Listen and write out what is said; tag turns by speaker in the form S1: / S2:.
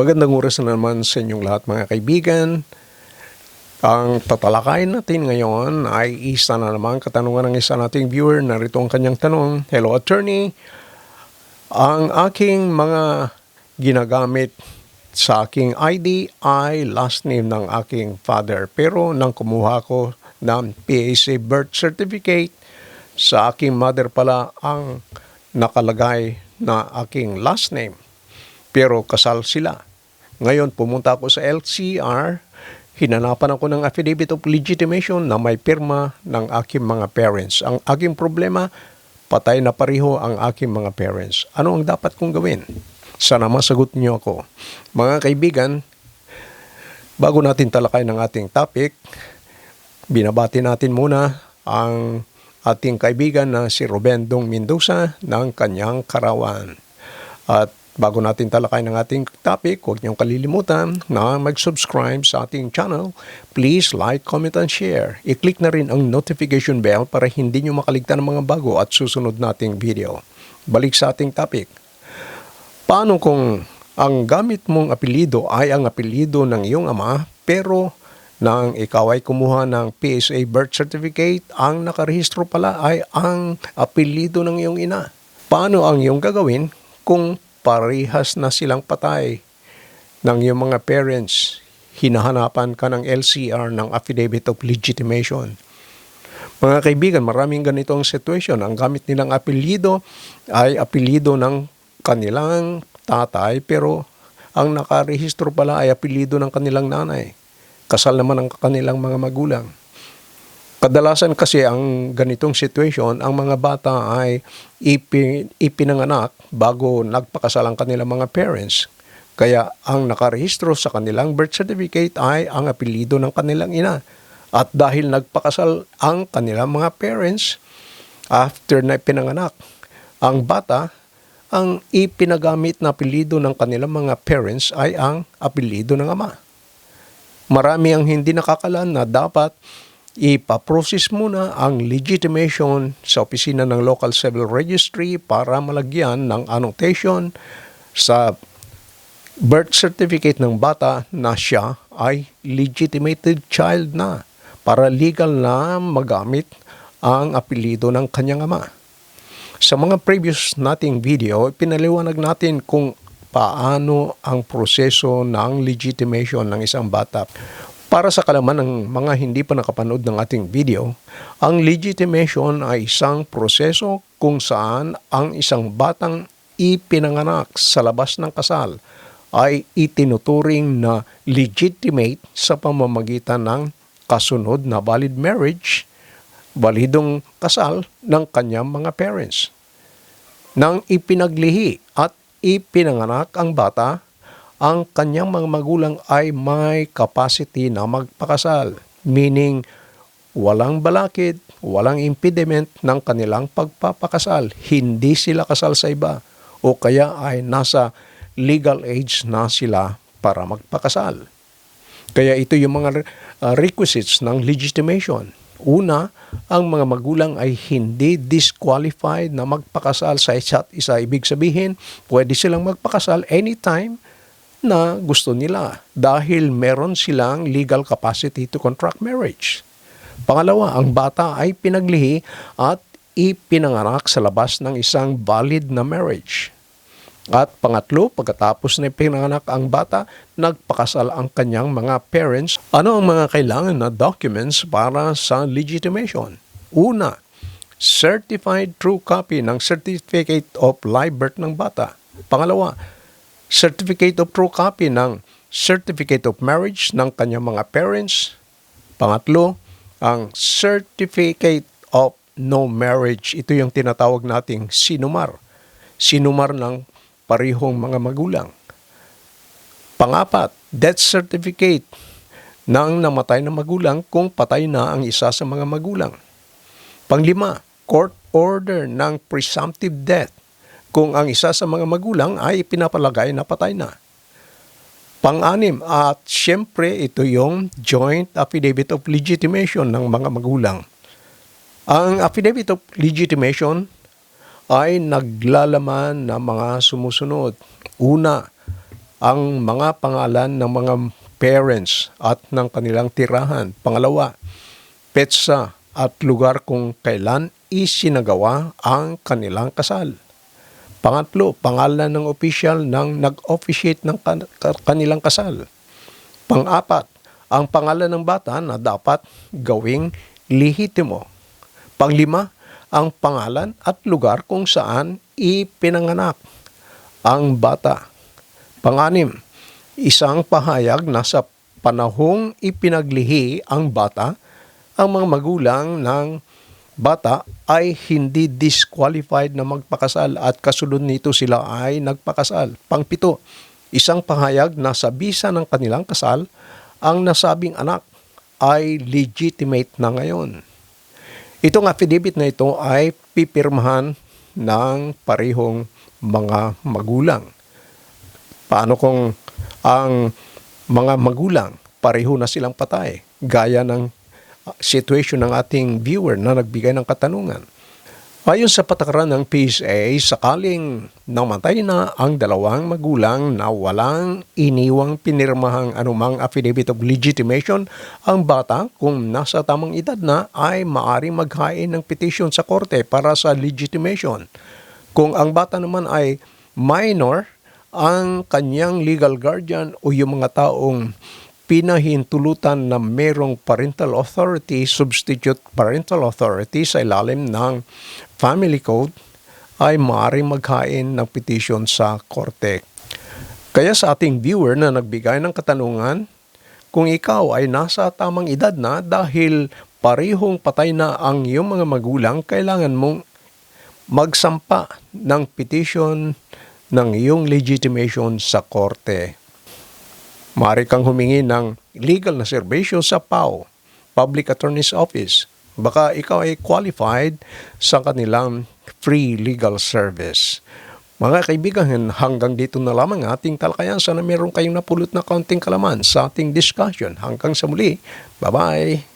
S1: Magandang oras na naman sa inyong lahat mga kaibigan. Ang tatalakayin natin ngayon ay isa na naman katanungan ng isa nating viewer. Narito ang kanyang tanong. Hello attorney, ang aking mga ginagamit sa aking ID ay last name ng aking father. Pero nang kumuha ko ng PAC birth certificate, sa aking mother pala ang nakalagay na aking last name pero kasal sila. Ngayon, pumunta ako sa LCR, hinanapan ako ng affidavit of legitimation na may pirma ng aking mga parents. Ang aking problema, patay na pareho ang aking mga parents. Ano ang dapat kong gawin? Sana masagot niyo ako. Mga kaibigan, bago natin talakay ng ating topic, binabati natin muna ang ating kaibigan na si Ruben Dong Mendoza ng kanyang karawan. At bago natin talakay ng ating topic, huwag niyong kalilimutan na mag-subscribe sa ating channel. Please like, comment, and share. I-click na rin ang notification bell para hindi niyo makaligtan ng mga bago at susunod nating video. Balik sa ating topic. Paano kung ang gamit mong apelido ay ang apelido ng iyong ama pero nang ikaw ay kumuha ng PSA birth certificate, ang nakarehistro pala ay ang apelido ng iyong ina. Paano ang iyong gagawin kung parehas na silang patay ng iyong mga parents? Hinahanapan ka ng LCR ng Affidavit of Legitimation. Mga kaibigan, maraming ganitong situation. Ang gamit nilang apelido ay apelido ng kanilang tatay pero ang nakarehistro pala ay apelido ng kanilang nanay. Kasal naman ang kanilang mga magulang. Kadalasan kasi ang ganitong situation, ang mga bata ay ipi, ipinanganak bago nagpakasal ang kanilang mga parents. Kaya ang nakarehistro sa kanilang birth certificate ay ang apelido ng kanilang ina. At dahil nagpakasal ang kanilang mga parents, after na pinanganak ang bata, ang ipinagamit na apelido ng kanilang mga parents ay ang apelido ng ama. Marami ang hindi nakakalan na dapat ipaprocess muna ang legitimation sa opisina ng local civil registry para malagyan ng annotation sa birth certificate ng bata na siya ay legitimated child na para legal na magamit ang apelido ng kanyang ama. Sa mga previous nating video, pinaliwanag natin kung paano ang proseso ng legitimation ng isang bata. Para sa kalaman ng mga hindi pa nakapanood ng ating video, ang legitimation ay isang proseso kung saan ang isang batang ipinanganak sa labas ng kasal ay itinuturing na legitimate sa pamamagitan ng kasunod na valid marriage, validong kasal ng kanyang mga parents. Nang ipinaglihi at ipinanganak ang bata, ang kanyang mga magulang ay may capacity na magpakasal. Meaning, walang balakid, walang impediment ng kanilang pagpapakasal. Hindi sila kasal sa iba o kaya ay nasa legal age na sila para magpakasal. Kaya ito yung mga uh, requisites ng legitimation. Una, ang mga magulang ay hindi disqualified na magpakasal sa isa't isa. Ibig sabihin, pwede silang magpakasal anytime na gusto nila dahil meron silang legal capacity to contract marriage. Pangalawa, ang bata ay pinaglihi at ipinanganak sa labas ng isang valid na marriage. At pangatlo, pagkatapos na ipinanganak ang bata, nagpakasal ang kanyang mga parents. Ano ang mga kailangan na documents para sa legitimation? Una, certified true copy ng Certificate of Live Birth ng bata. Pangalawa, certificate of true copy ng certificate of marriage ng kanyang mga parents. Pangatlo, ang certificate of no marriage. Ito yung tinatawag nating sinumar. Sinumar ng parihong mga magulang. Pangapat, death certificate ng namatay na magulang kung patay na ang isa sa mga magulang. Panglima, court order ng presumptive death kung ang isa sa mga magulang ay pinapalagay na patay na. Pang-anim, at siyempre ito yung joint affidavit of legitimation ng mga magulang. Ang affidavit of legitimation ay naglalaman ng mga sumusunod. Una, ang mga pangalan ng mga parents at ng kanilang tirahan. Pangalawa, petsa at lugar kung kailan isinagawa ang kanilang kasal. Pangatlo, pangalan ng opisyal ng nag-officiate ng kan- ka- kanilang kasal. Pang-apat, ang pangalan ng bata na dapat gawing lihitimo. Panglima, ang pangalan at lugar kung saan ipinanganak ang bata. Panganim, isang pahayag na sa panahong ipinaglihi ang bata, ang mga magulang ng bata ay hindi disqualified na magpakasal at kasunod nito sila ay nagpakasal. Pangpito, isang pahayag na sa bisa ng kanilang kasal, ang nasabing anak ay legitimate na ngayon. Itong affidavit na ito ay pipirmahan ng parehong mga magulang. Paano kung ang mga magulang pareho na silang patay gaya ng situation ng ating viewer na nagbigay ng katanungan. Ayon sa patakaran ng PSA, sakaling namatay na ang dalawang magulang na walang iniwang pinirmahang anumang affidavit of legitimation, ang bata kung nasa tamang edad na ay maaring maghain ng petition sa korte para sa legitimation. Kung ang bata naman ay minor, ang kanyang legal guardian o yung mga taong pinahintulutan na merong parental authority, substitute parental authority sa ilalim ng family code ay maaaring maghain ng petition sa korte. Kaya sa ating viewer na nagbigay ng katanungan, kung ikaw ay nasa tamang edad na dahil parehong patay na ang iyong mga magulang, kailangan mong magsampa ng petition ng iyong legitimation sa korte. Maaari kang humingi ng legal na serbisyo sa PAO, Public Attorney's Office. Baka ikaw ay qualified sa kanilang free legal service. Mga kaibigan, hanggang dito na lamang ating talakayan. Sana meron kayong napulot na kaunting kalaman sa ating discussion. Hanggang sa muli. Bye-bye!